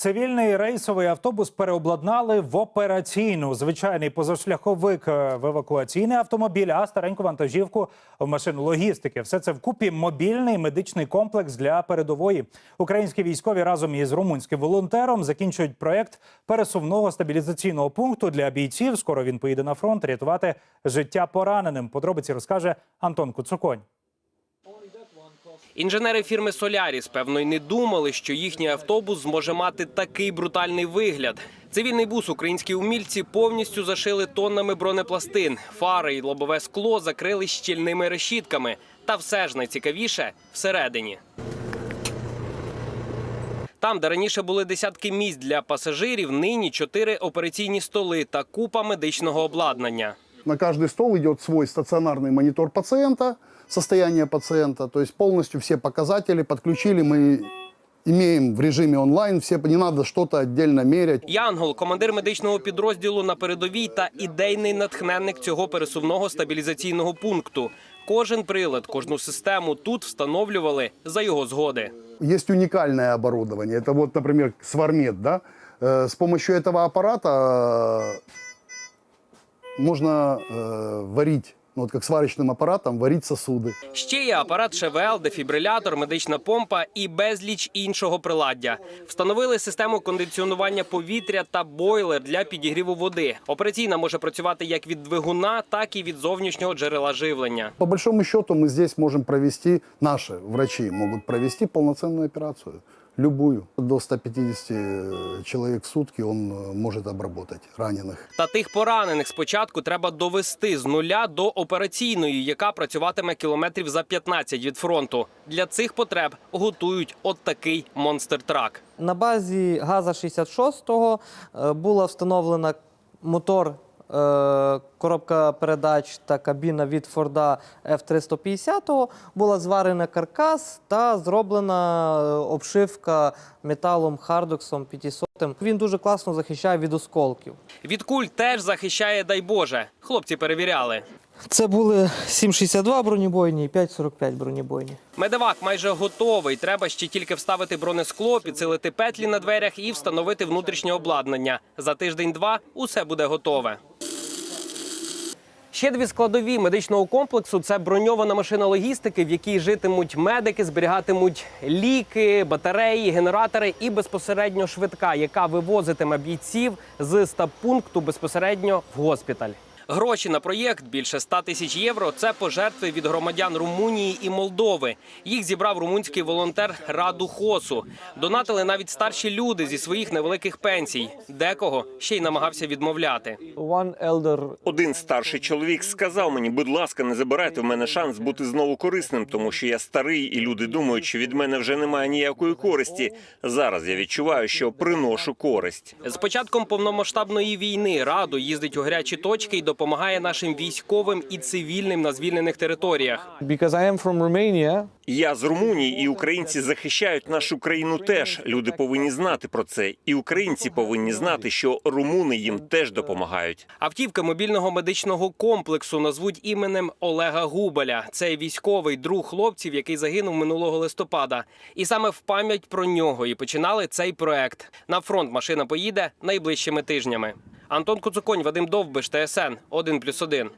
Цивільний рейсовий автобус переобладнали в операційну. Звичайний позашляховик е, в евакуаційний автомобіль, а стареньку вантажівку в машину логістики. Все це вкупі мобільний медичний комплекс для передової. Українські військові разом із румунським волонтером закінчують проект пересувного стабілізаційного пункту для бійців. Скоро він поїде на фронт рятувати життя пораненим. Подробиці розкаже Антон Куцуконь. Інженери фірми Соляріс певно й не думали, що їхній автобус зможе мати такий брутальний вигляд. Цивільний бус українські умільці повністю зашили тоннами бронепластин. Фари і лобове скло закрили щільними решітками. Та все ж найцікавіше всередині. Там, де раніше були десятки місць для пасажирів, нині чотири операційні столи та купа медичного обладнання. На каждый стол идет свой стационарный монитор пациента, состояние пациента, то есть полностью все показатели подключили, мы имеем в режиме онлайн, все, не надо что-то отдельно мерять. Янгол, командир медичного підрозділу на передовій та ідейний натхненник цього пересувного стабілізаційного пункту. Кожен прилад, кожну систему тут встановлювали за його згоди. Есть уникальное оборудование, это вот, например, свармет, да, Э, с помощью этого аппарата э, можно э, варить, ну, вот как сварочным аппаратом, варить сосуды. Ще є апарат ШВЛ, дефібрилятор, медична помпа і безліч іншого приладдя. Встановили систему кондиціонування повітря та бойлер для підігріву води. Операційна може працювати як від двигуна, так і від зовнішнього джерела живлення. По большому счету мы здесь можем провести, наши врачи могут провести полноценную операцию, любую. До 150 человек в сутки он э, может обработать раненых. Та тих поранених спочатку треба довести з нуля до операційної, яка працюватиме кілометрів за 15 від фронту. Для цих потреб готують от такий монстр-трак. На базі ГАЗа 66-го е, була встановлена мотор, е, коробка передач та кабіна від Форда F350. Була зварена каркас та зроблена е, обшивка металом Хардоксом 500. Він дуже класно захищає від осколків. Від куль теж захищає, дай Боже. Хлопці перевіряли. Це були 7,62 бронебойні і 5,45 бронебойні. Медевак майже готовий. Треба ще тільки вставити бронескло, підсилити петлі на дверях і встановити внутрішнє обладнання. За тиждень-два усе буде готове. Ще дві складові медичного комплексу це броньована машина логістики, в якій житимуть медики, зберігатимуть ліки, батареї, генератори і безпосередньо швидка, яка вивозитиме бійців з стаб-пункту безпосередньо в госпіталь. Гроші на проєкт більше 100 тисяч євро. Це пожертви від громадян Румунії і Молдови. Їх зібрав румунський волонтер Раду Хосу. Донатили навіть старші люди зі своїх невеликих пенсій. Декого ще й намагався відмовляти. Один старший чоловік сказав мені, будь ласка, не забирайте в мене шанс бути знову корисним, тому що я старий, і люди думають, що від мене вже немає ніякої користі. Зараз я відчуваю, що приношу користь. З початком повномасштабної війни Раду їздить у гарячі точки і допомагає нашим військовим і цивільним на звільнених територіях. Я з Румунії, і українці захищають нашу країну теж. Люди повинні знати про це, і українці повинні знати, що румуни їм теж допомагають. Автівки мобільного медичного комплексу назвуть іменем Олега Губаля. Це військовий друг хлопців, який загинув минулого листопада. І саме в пам'ять про нього і починали цей проект. На фронт машина поїде найближчими тижнями. Антон Куцуконь, Вадим Довбиш, ТСН 1+,1.